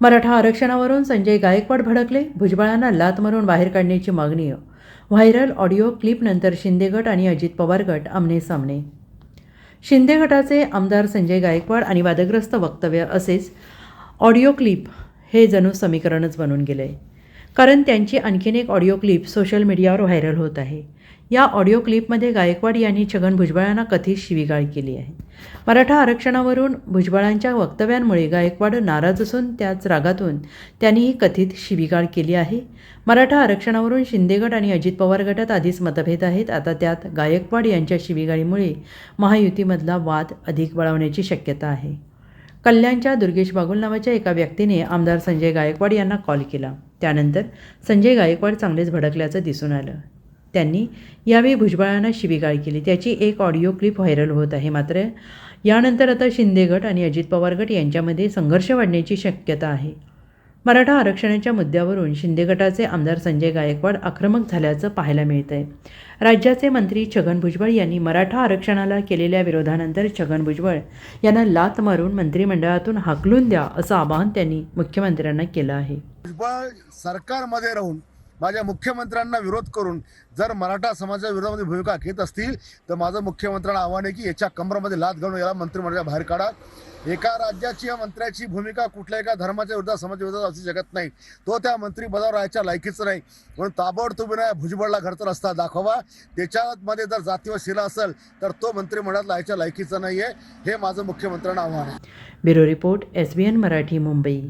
मराठा आरक्षणावरून संजय गायकवाड भडकले भुजबळांना लात मारून बाहेर काढण्याची मागणी. व्हायरल ऑडिओ क्लिपनंतर शिंदे गट आणि अजित पवार गट आमने सामने. शिंदे गटाचे आमदार संजय गायकवाड आणि वादग्रस्त वक्तव्य असेच ऑडिओ क्लिप हे जणू समीकरणच बनून गेले. आहे कारण त्यांची आणखीन एक ऑडिओ क्लिप सोशल मीडियावर व्हायरल होत आहे. या ऑडिओ क्लिपमध्ये गायकवाड यांनी छगन भुजबळांना कथित शिवीगाळ केली आहे. मराठा आरक्षणावरून भुजबळांच्या वक्तव्यांमुळे गायकवाड नाराज असून त्याच रागातून त्यांनी ही कथित शिवीगाळ केली आहे. मराठा आरक्षणावरून शिंदेगट आणि अजित पवार गटात आधीच मतभेद आहेत. आता त्यात गायकवाड यांच्या शिवीगाळीमुळे महायुतीमधला वाद अधिक बळावण्याची शक्यता आहे. कल्याणच्या दुर्गेश बागुल नावाच्या एका व्यक्तीने आमदार संजय गायकवाड यांना कॉल केला. त्यानंतर संजय गायकवाड चांगलेच भडकल्याचं दिसून आलं. त्यांनी यावेळी भुजबळांना शिवीगाळ केली. त्याची एक ऑडिओ क्लिप व्हायरल होत आहे मात्र यानंतर आता शिंदे गट आणि अजित पवार गट यांच्यामध्ये संघर्ष वाढण्याची शक्यता आहे. मराठा आरक्षणाच्या मुद्द्यावरून शिंदे गटाचे आमदार संजय गायकवाड आक्रमक झाल्याचं पाहायला मिळत आहे राज्याचे मंत्री छगन भुजबळ यांनी मराठा आरक्षणाला केलेल्या विरोधानंतर छगन भुजबळ यांना लात मारून मंत्रिमंडळातून हाकलून द्या असं आवाहन त्यांनी मुख्यमंत्र्यांना केलं आहे. भुजबळ सरकारमध्ये राहून माझ्या मुख्यमंत्र्यांना विरोध करून जर मराठा समाजाच्या विरोधामध्ये भूमिका घेत असतील तर माझं मुख्यमंत्र्यांना आव्हान आहे की याच्या कमरामध्ये लात घालून याला मंत्रिमंडळाच्या बाहेर काढा. एका राज्याची या मंत्र्याची भूमिका कुठल्या एका धर्माच्या विरोधात समाजाच्या विरोधात असू शकत नाही. तो त्या मंत्रिपदावर राहायच्या लायकीच नाही. म्हणून ताबडतोबीने भुजबळला घरचा रस्ता दाखवा. त्याच्यामध्ये जर जाती शिला असेल तर तो मंत्रिमंडळात राहायच्या लायकीचा नाही आहे हे माझं मुख्यमंत्र्यांना आव्हान आहे. Bureau report S B N Marathi Mumbai.